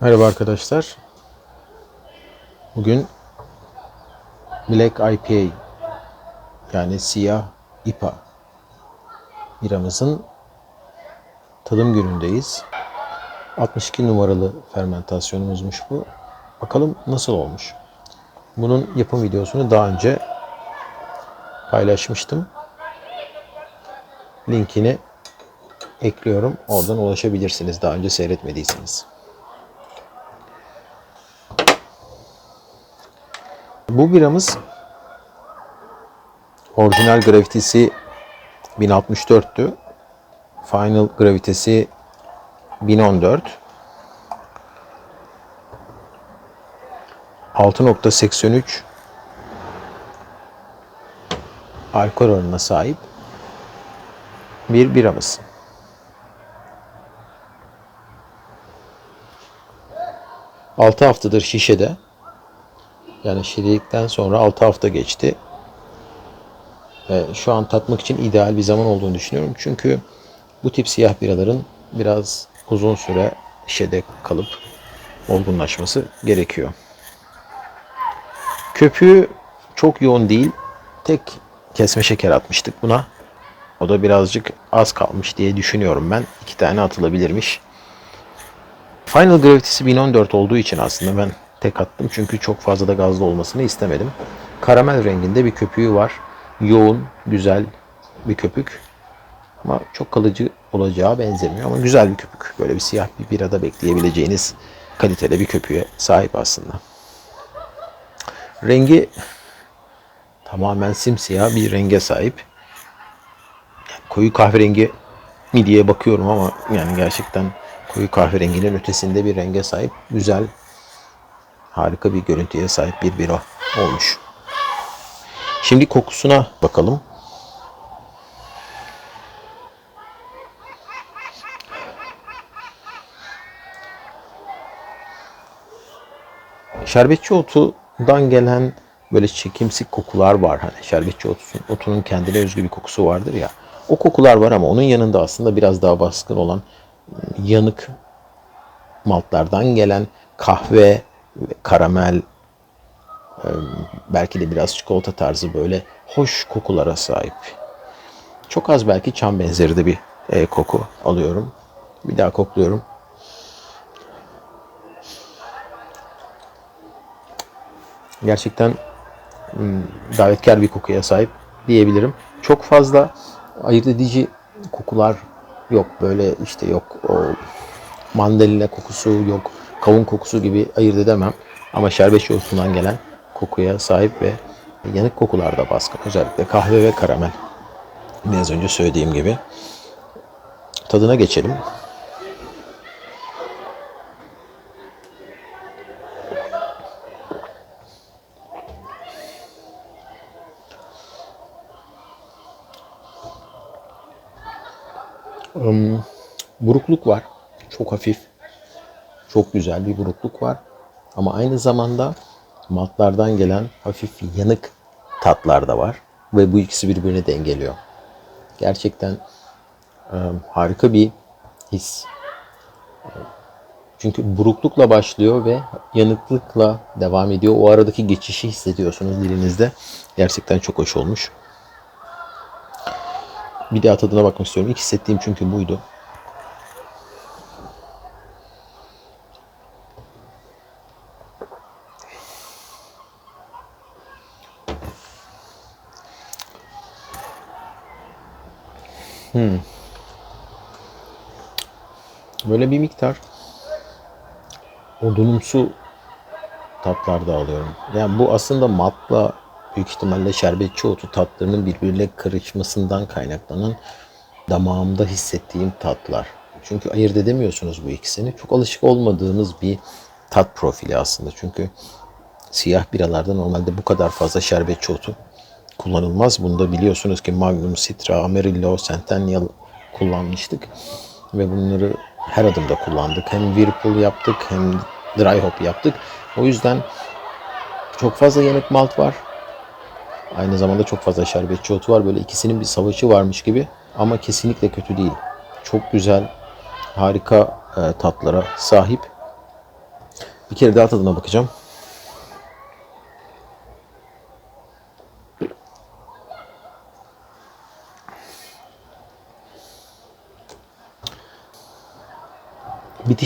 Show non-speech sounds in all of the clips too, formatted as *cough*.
Merhaba arkadaşlar. Bugün Black IPA yani siyah IPA biramızın tadım günündeyiz. 62 numaralı fermentasyonumuzmuş bu. Bakalım nasıl olmuş. Bunun yapım videosunu daha önce paylaşmıştım. Linkini ekliyorum. Oradan ulaşabilirsiniz daha önce seyretmediyseniz. Bu biramız orijinal gravitesi 1064'tü. Final gravitesi 1014. 6.83 alkol oranına sahip bir biramız. Altı haftadır şişede. Yani şişedikten sonra 6 hafta geçti. Ve şu an tatmak için ideal bir zaman olduğunu düşünüyorum. Çünkü bu tip siyah biraların biraz uzun süre şişede kalıp olgunlaşması gerekiyor. Köpüğü çok yoğun değil. Tek kesme şeker atmıştık buna. O da birazcık az kalmış diye düşünüyorum ben. İki tane atılabilirmiş. Final Gravity'si 1014 olduğu için aslında ben tek attım. Çünkü çok fazla da gazlı olmasını istemedim. Karamel renginde bir köpüğü var. Yoğun, güzel bir köpük. Ama çok kalıcı olacağı benzemiyor ama güzel bir köpük. Böyle bir siyah bir birada bekleyebileceğiniz kalitede bir köpüğe sahip aslında. Rengi tamamen simsiyah bir renge sahip. Koyu kahverengi mi diye bakıyorum ama yani gerçekten koyu kahverenginin ötesinde bir renge sahip. Güzel, harika bir görüntüye sahip bir bira olmuş. Şimdi kokusuna bakalım. Şerbetçi otundan gelen böyle çekimsik kokular var. Hani şerbetçi otusun, otunun kendine özgü bir kokusu vardır ya. O kokular var ama onun yanında aslında biraz daha baskın olan yanık maltlardan gelen kahve, karamel, belki de biraz çikolata tarzı böyle hoş kokulara sahip. Çok az belki çam benzeri de bir e, koku alıyorum. Bir daha kokluyorum. Gerçekten hmm, davetkar bir kokuya sahip diyebilirim. Çok fazla ayırt edici kokular yok. Böyle işte yok o mandalina kokusu yok kavun kokusu gibi ayırt edemem. Ama şerbet yoğurtundan gelen kokuya sahip ve yanık kokular da baskın. Özellikle kahve ve karamel. Biraz önce söylediğim gibi. Tadına geçelim. Um, burukluk var. Çok hafif. Çok güzel bir burukluk var. Ama aynı zamanda maltlardan gelen hafif yanık tatlar da var. Ve bu ikisi birbirini dengeliyor. Gerçekten e, harika bir his. Çünkü buruklukla başlıyor ve yanıklıkla devam ediyor. O aradaki geçişi hissediyorsunuz dilinizde. Gerçekten çok hoş olmuş. Bir daha tadına bakmak istiyorum. İlk hissettiğim çünkü buydu. Hmm. Böyle bir miktar odunumsu tatlar da alıyorum. Yani bu aslında matla büyük ihtimalle şerbetçi otu tatlarının birbiriyle karışmasından kaynaklanan damağımda hissettiğim tatlar. Çünkü ayırt edemiyorsunuz bu ikisini. Çok alışık olmadığınız bir tat profili aslında. Çünkü siyah biralarda normalde bu kadar fazla şerbetçi otu kullanılmaz. Bunu da biliyorsunuz ki Magnum, Citra, Amarillo, Centennial kullanmıştık. Ve bunları her adımda kullandık. Hem Whirlpool yaptık hem Dry Hop yaptık. O yüzden çok fazla yanık malt var. Aynı zamanda çok fazla şerbetçi otu var. Böyle ikisinin bir savaşı varmış gibi. Ama kesinlikle kötü değil. Çok güzel, harika e, tatlara sahip. Bir kere daha tadına bakacağım.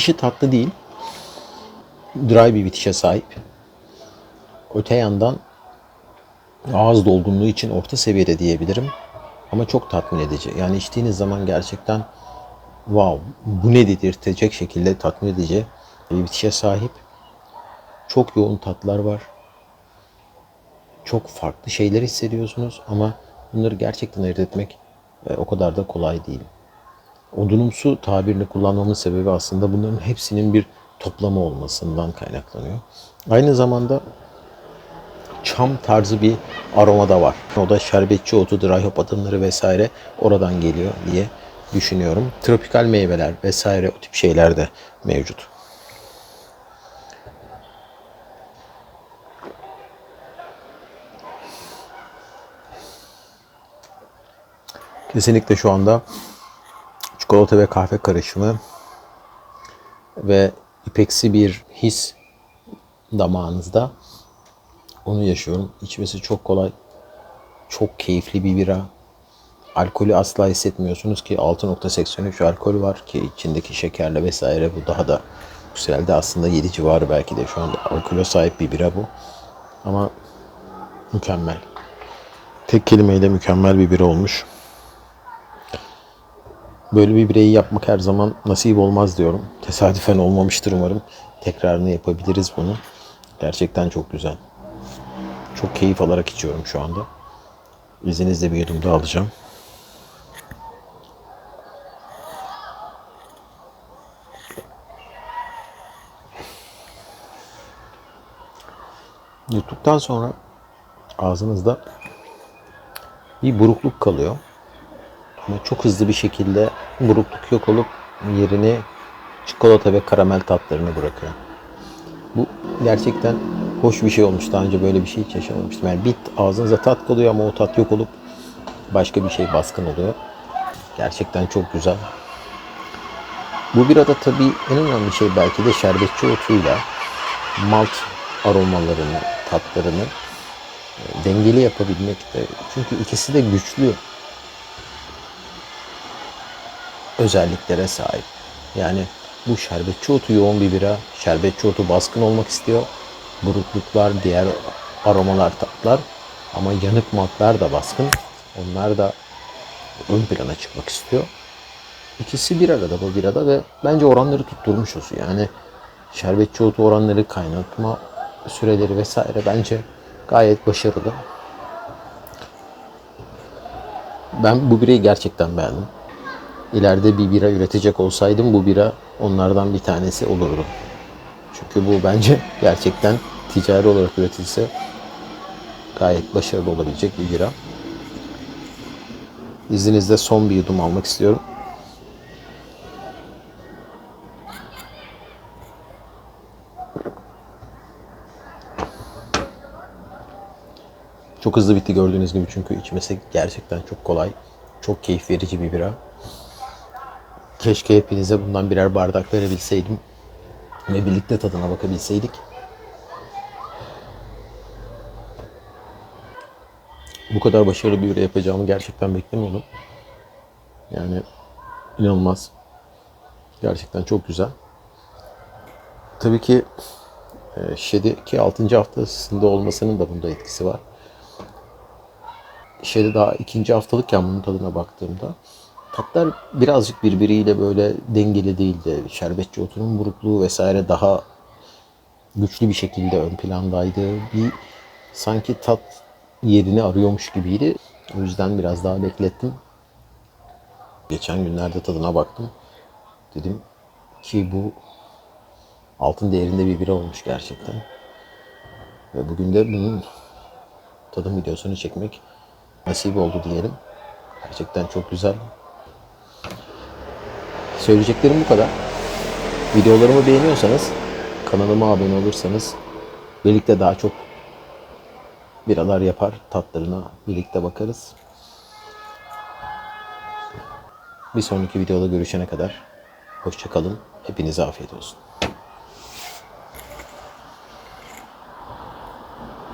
Bitişi tatlı değil. Dry bir bitişe sahip. Öte yandan ağız dolgunluğu için orta seviyede diyebilirim. Ama çok tatmin edici. Yani içtiğiniz zaman gerçekten wow bu ne dedirtecek şekilde tatmin edici bir bitişe sahip. Çok yoğun tatlar var. Çok farklı şeyler hissediyorsunuz ama bunları gerçekten ayırt etmek e, o kadar da kolay değil. Odunumsu tabirini kullanmamın sebebi aslında bunların hepsinin bir toplama olmasından kaynaklanıyor. Aynı zamanda çam tarzı bir aroma da var. O da şerbetçi otu, dry hop adımları vesaire oradan geliyor diye düşünüyorum. Tropikal meyveler vesaire o tip şeyler de mevcut. Kesinlikle şu anda çikolata ve kahve karışımı ve ipeksi bir his damağınızda. Onu yaşıyorum. İçmesi çok kolay. Çok keyifli bir bira. Alkolü asla hissetmiyorsunuz ki 6.83 alkol var ki içindeki şekerle vesaire bu daha da yükseldi. Aslında 7 civarı belki de şu anda alkole sahip bir bira bu. Ama mükemmel. Tek kelimeyle mükemmel bir bira olmuş. Böyle bir bireyi yapmak her zaman nasip olmaz diyorum. Tesadüfen olmamıştır umarım. Tekrarını yapabiliriz bunu. Gerçekten çok güzel. Çok keyif alarak içiyorum şu anda. İzninizle bir yudum daha alacağım. Yuttuktan sonra ağzınızda bir burukluk kalıyor. Ama çok hızlı bir şekilde burukluk yok olup yerini çikolata ve karamel tatlarını bırakıyor. Bu gerçekten hoş bir şey olmuş. Daha önce böyle bir şey hiç yaşamamıştım. Yani bit ağzınıza tat kalıyor ama o tat yok olup başka bir şey baskın oluyor. Gerçekten çok güzel. Bu birada tabii en önemli şey belki de şerbetçi otuyla malt aromalarını, tatlarını e, dengeli yapabilmekte. Çünkü ikisi de güçlü özelliklere sahip. Yani bu şerbetçi otu yoğun bir bira. Şerbetçi otu baskın olmak istiyor. Burukluklar, diğer aromalar, tatlar ama yanık maltlar da baskın. Onlar da ön plana çıkmak istiyor. İkisi bir arada bu birada ve bence oranları tutturmuşuz. Yani şerbetçi otu oranları, kaynatma süreleri vesaire bence gayet başarılı. Ben bu birayı gerçekten beğendim. İleride bir bira üretecek olsaydım bu bira onlardan bir tanesi olurdu. Çünkü bu bence *laughs* gerçekten ticari olarak üretilse gayet başarılı olabilecek bir bira. İzninizle son bir yudum almak istiyorum. Çok hızlı bitti gördüğünüz gibi çünkü içmesi gerçekten çok kolay. Çok keyif verici bir bira. Keşke hepinize bundan birer bardak verebilseydim ve birlikte tadına bakabilseydik. Bu kadar başarılı bir bira yapacağımı gerçekten beklemiyordum. Yani inanılmaz. Gerçekten çok güzel. Tabii ki Şedi 6. haftasında olmasının da bunda etkisi var. Şedi daha ikinci haftalıkken bunun tadına baktığımda tatlar birazcık birbiriyle böyle dengeli değildi. Şerbetçi otunun burukluğu vesaire daha güçlü bir şekilde ön plandaydı. Bir sanki tat yerini arıyormuş gibiydi. O yüzden biraz daha beklettim. Geçen günlerde tadına baktım. Dedim ki bu altın değerinde bir bira olmuş gerçekten. Ve bugün de bunun tadım videosunu çekmek nasip oldu diyelim. Gerçekten çok güzel. Söyleyeceklerim bu kadar. Videolarımı beğeniyorsanız, kanalıma abone olursanız birlikte daha çok biralar yapar, tatlarına birlikte bakarız. Bir sonraki videoda görüşene kadar hoşçakalın. Hepinize afiyet olsun.